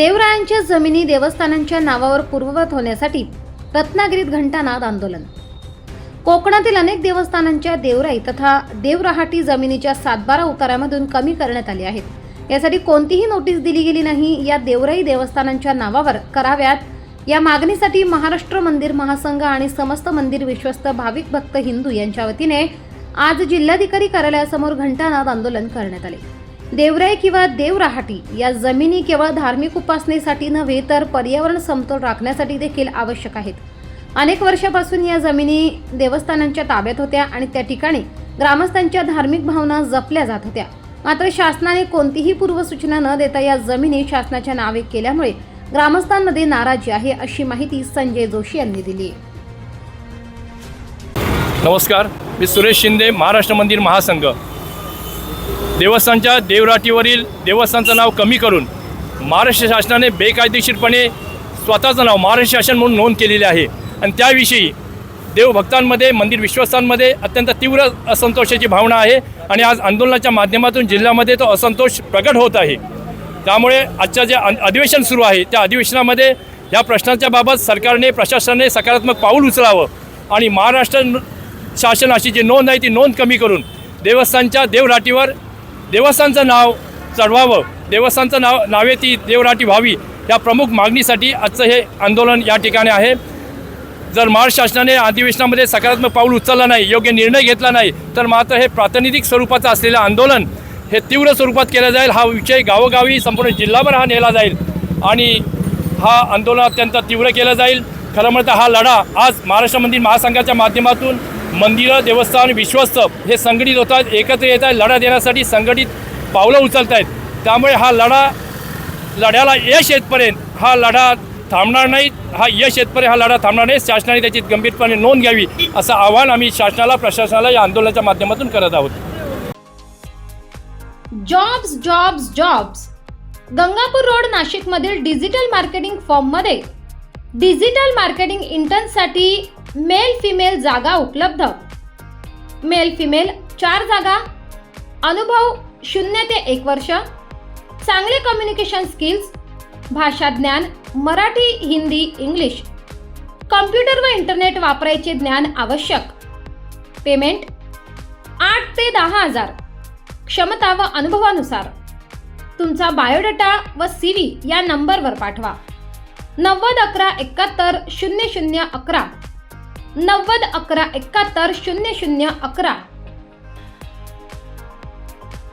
देवरायांच्या जमिनी देवस्थानांच्या नावावर पूर्ववत होण्यासाठी रत्नागिरीत घंटानाद आंदोलन. कोकणातील अनेक देवस्थानांच्या देवराई तथा देवरहाटी जमिनीच्या सातबारा उतारामधून कमी करण्यात आली आहेत. यासाठी कोणतीही नोटीस दिली गेली नाही. या देवराई देवस्थानांच्या नावावर कराव्यात. या मागणीसाठी महाराष्ट्र मंदिर महासंघ आणि समस्त मंदिर विश्वस्त भाविक भक्त हिंदू यांच्या वतीने आज जिल्हाधिकारी कार्यालयासमोर घंटानाद आंदोलन करण्यात आले. देवराई किंवा देवराहाटी या जमिनी केवळ धार्मिक उपासनेसाठी नव्हे तर पर्यावरण समतोल राखण्यासाठी देखील आवश्यक आहेत. अनेक वर्षापासून या जमिनी देवस्थानांच्या ताब्यात होत्या आणि त्या ठिकाणी ग्रामस्थांच्या धार्मिक भावना जपल्या जात होत्या. मात्र शासनाने कोणतीही पूर्वसूचना न देता या जमिनी शासनाच्या नावे केल्यामुळे ग्रामस्थांमध्ये नाराजी आहे अशी माहिती संजय जोशी यांनी दिली आहे. नमस्कार मी सुरेश शिंदे महाराष्ट्र मंदिर महासंघ. देवस्थानच्या देवराटीवरील देवस्थानचं नाव कमी करून महाराष्ट्र शासनाने बेकायदेशीरपणे स्वतःचं नाव महाराष्ट्र शासन म्हणून नोंद केलेले आहे. आणि त्याविषयी देवभक्तांमध्ये मंदिर विश्वस्तांमध्ये अत्यंत तीव्र असंतोषाची भावना आहे आणि आज आंदोलनाच्या माध्यमातून जिल्ह्यामध्ये तो असंतोष प्रकट होत आहे. त्यामुळे आजच्या जे अधिवेशन सुरू आहे त्या अधिवेशनामध्ये या प्रश्नाच्या बाबत सरकारने प्रशासनाने सकारात्मक पाऊल उचलावं आणि महाराष्ट्र शासनाची जी नोंद आहे ती नोंद कमी करून देवस्थानच्या देवराटीवर देवस्थानचं नाव चढवावं. देवस्थानचं नाव नावे ती देवराटी व्हावी या प्रमुख मागणीसाठी आजचं हे आंदोलन या ठिकाणी आहे. जर महाराष्ट्र शासनाने अधिवेशनामध्ये सकारात्मक पाऊल उचलला नाही योग्य निर्णय घेतला नाही तर मात्र हे प्रातिनिधिक स्वरूपाचं असलेलं आंदोलन हे तीव्र स्वरूपात केलं जाईल. हा विषय गावोगावी संपूर्ण जिल्हाभर हा नेला जाईल आणि हा आंदोलन अत्यंत तीव्र केलं जाईल. खरं म्हणता हा लढा आज महाराष्ट्र मंदिर महासंघाच्या माध्यमातून मंदिरं देवस्थान विश्वस्त हे संघटित होत आहेत एकत्र येत आहेत लढा देण्यासाठी संघटित पावलं उचलत आहेत त्यामुळे हा लढा लढ्याला यश येतपर्यंत हा लढा थांबणार नाही. हा यश येतपर्यंत हा लढा थांबणार नाही. शासनाने त्याची गंभीरपणे नोंद घ्यावी असं आवाहन आम्ही शासनाला प्रशासनाला या आंदोलनाच्या माध्यमातून करत आहोत. Jobs jobs jobs Gangapur road नाशिकमधील डिजिटल मार्केटिंग फॉर्ममध्ये डिजिटल मार्केटिंग इंटर्नसाठी मेल फिमेल जागा उपलब्ध. मेल फिमेल चार जागा. अनुभव शून्य ते एक वर्ष. चांगले कम्युनिकेशन स्किल्स भाषा ज्ञान मराठी हिंदी इंग्लिश. कम्प्युटर व इंटरनेट वापरायचे ज्ञान आवश्यक. पेमेंट आठ ते दहा हजार. क्षमता व अनुभवानुसार. तुमचा बायोडेटा व सी व्ही या नंबरवर पाठवा. नव्वद अकरा एकाहत्तर शून्य शून्य अकरा. नव्वद अकरा एकाहत्तर शून्य शून्य अकरा.